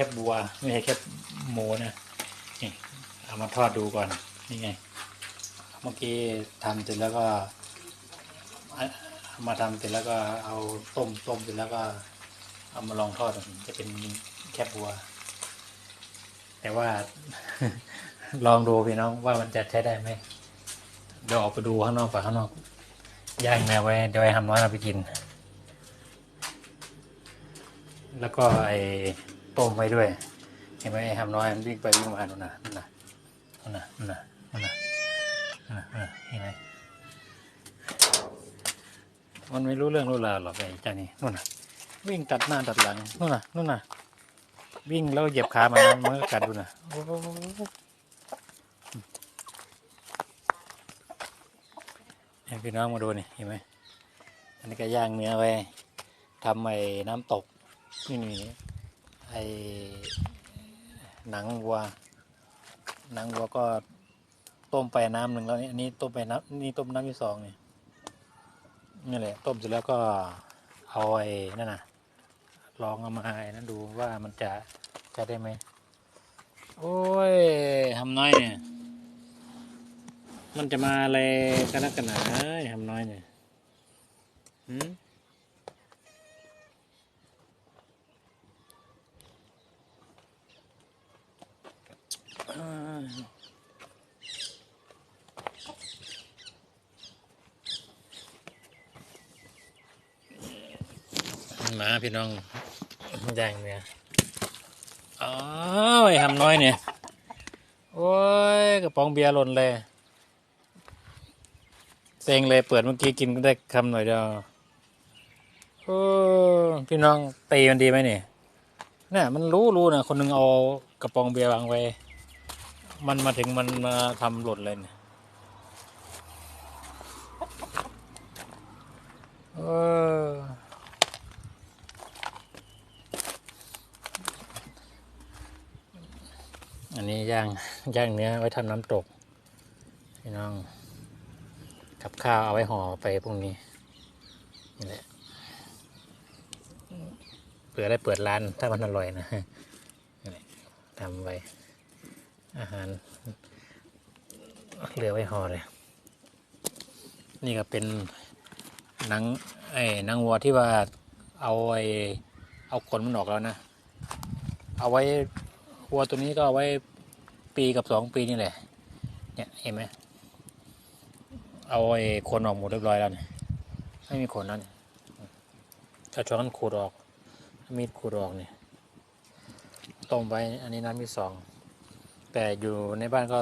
คบบัว ไม่ใช่แคบหมูนะนี่เอามาทอดดูก่อนนี่ไง เมื่อกี้ทำเสร็จแล้วก็มาทำเสร็จแล้วก็เอาต้มต้มเสร็จแล้วก็ เอามาลองทอดจะเป็นแคบบัว แต่ว่า ลองดูพี่น้องว่ามันจะใช้ได้ไหมเดี๋ยวออกไปดูข้างนอกฝ่าข้างนอกย่างแมวไว้เดี๋ยวไอ้ทำน้อยเราไปกิน แล้วก็ไอ ต้มไว้ด้วย เห็นไหมไอ้ทำน้อยมันวิ่งไปวิ่งมาดูนะนั่นนะนั่นนะนั่นนะนั่นนะนั่นนะนั่ะเห็นไหมมันไม่รู้เรื่องรู้ราวหรอกไอ้เจ้านี่นู่นน่ะ วิ่งตัดหน้าตัดหลังนู่นน่ะนู่นน่ะ วิ่งแล้วเหยียบขามันนะมันก็กัดดูน่ะโอ้โหเนี่ยพี่น้องมาดูนี่เห็นไหมอันนี้ก็ย่างเนื้อไว้ทำไอ้น้ำตกนี่นี่ ไอหนังวัว หนังวัวก็ต้มไปน้ำหนึ่งแล้วนี่อันนี้ต้มไปน้ำนี่ต้มน้ำที่สองนี่นี่แหละต้มเสร็จแล้วก็เอาไอ้นั่นน่ะ ลองเอามาไอ้นั้นดูว่ามันจะจะได้ไหมโอ้ยทำน้อยเนี่ย มันจะมาอะไรกันนักกันหนาทำน้อยเนี่ยหืมอ่า มาพี่น้องย่างเนี่ยอ๋อไอ้ทำน้อยเนี่ย โอ้ยกระป๋องเบียร์หล่นเลยเซ็งเลยเปิดเมื่อกี้กินก็ได้คำหน่อยเดียวโอ้พี่น้องตีมันดีไหมเนี่ยเนี่ยมันรู้รู้นะคนหนึงเอากระป๋องเบียร์วางไว้ มันมาถึงมันมาทำหล่นเลยเนี่ยเออ อันนี้ย่างย่างเนื้อไว้ทำน้ำตกพี่น้อง กับข้าวเอาไว้ห่อไปพรุ่งนี้นี่แหละเผื่อได้เปิดร้านถ้ามันอร่อยนะทำไว้ อาหารเหลือไว้ห่อเลย นี่ก็เป็นนังไอ้นังวัวที่ว่าเอาไอ้เอาขนมันออกแล้วนะ เอาไว้ วัวตัวนี้ก็ไว้ปีกับสองปีนี่แหละ เนี่ยเห็นไหมเอาไอ้ขนออกหมดเรียบร้อยแล้วเนี่ยไม่มีขนแล้วเนี่ยถ้าช้อนขูดออก มีดขูดออกเนี่ยต้มไว้อันนี้น้ำที่สองแต่อยู่ในบ้านก็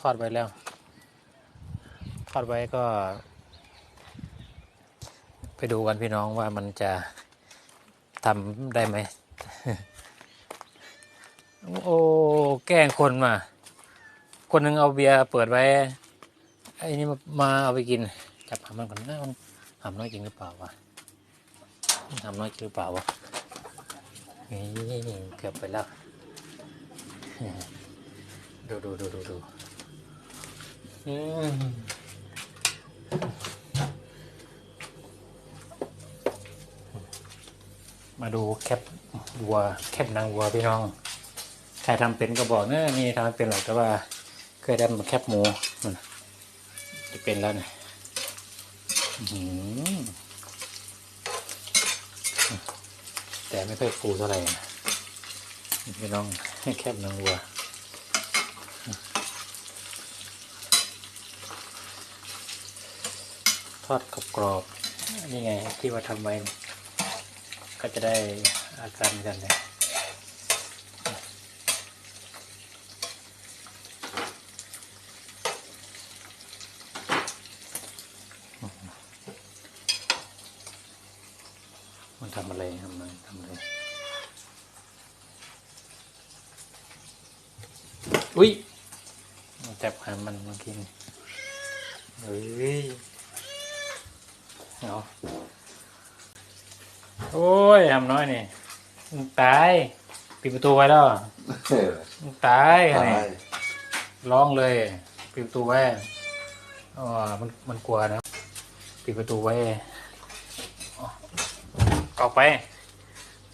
ทอดไว้แล้ว ทอดไว้ก็ ไปดูกันพี่น้องว่ามันจะทำได้ไหม โอ้แกล้งคนมา คนหนึ่งเอาเบียร์เปิดไว้ไอ้นี่มามาเอาไปกิน จับหำมันก่อนนะมันหำน้อยจริงหรือเปล่าวะหำน้อยจริงหรือเปล่าวะนี่เกือบไปแล้วดูดูดูดูดูอืมมาดูแคปวัวแคปนางวัวพี่น้อง ครทำเป็นก็บอกเนอะนี่ทำเป็นหรอกแต่ว่า เคยได้มาแคบหมูนั่นจะเป็นแล้วนี่ยอื้อหือแต่ไม่ค่อยฟูเท่าไหร่นะพี่น้องให้แคบนางวัวทอดกรอบๆนี่ไงที่ว่าทำไว้ก็จะได้อาการเหมือนกันเลย มันทำอะไรทำอะไรทำอะไร อุ้ยมันจับหางมันเมื่อกี้นี่เฮ้ยเอาโอ้ยทำน้อยนี่มึงตายปิดประตูไว้แล้วมึงตายไงตายร้องเลยปิดประตูไว้อ๋อมันมันกลัวนะปิดประตูไว้ ออกไป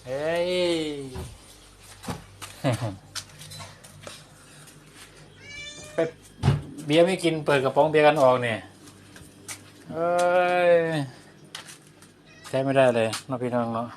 เฮ้ย ไปเบียร์ไม่กินเปิดกระป๋องเบียร์กันออกเนี่ยเอ้ย ใช้ไม่ได้เลยน้องพี่น้องเนาะ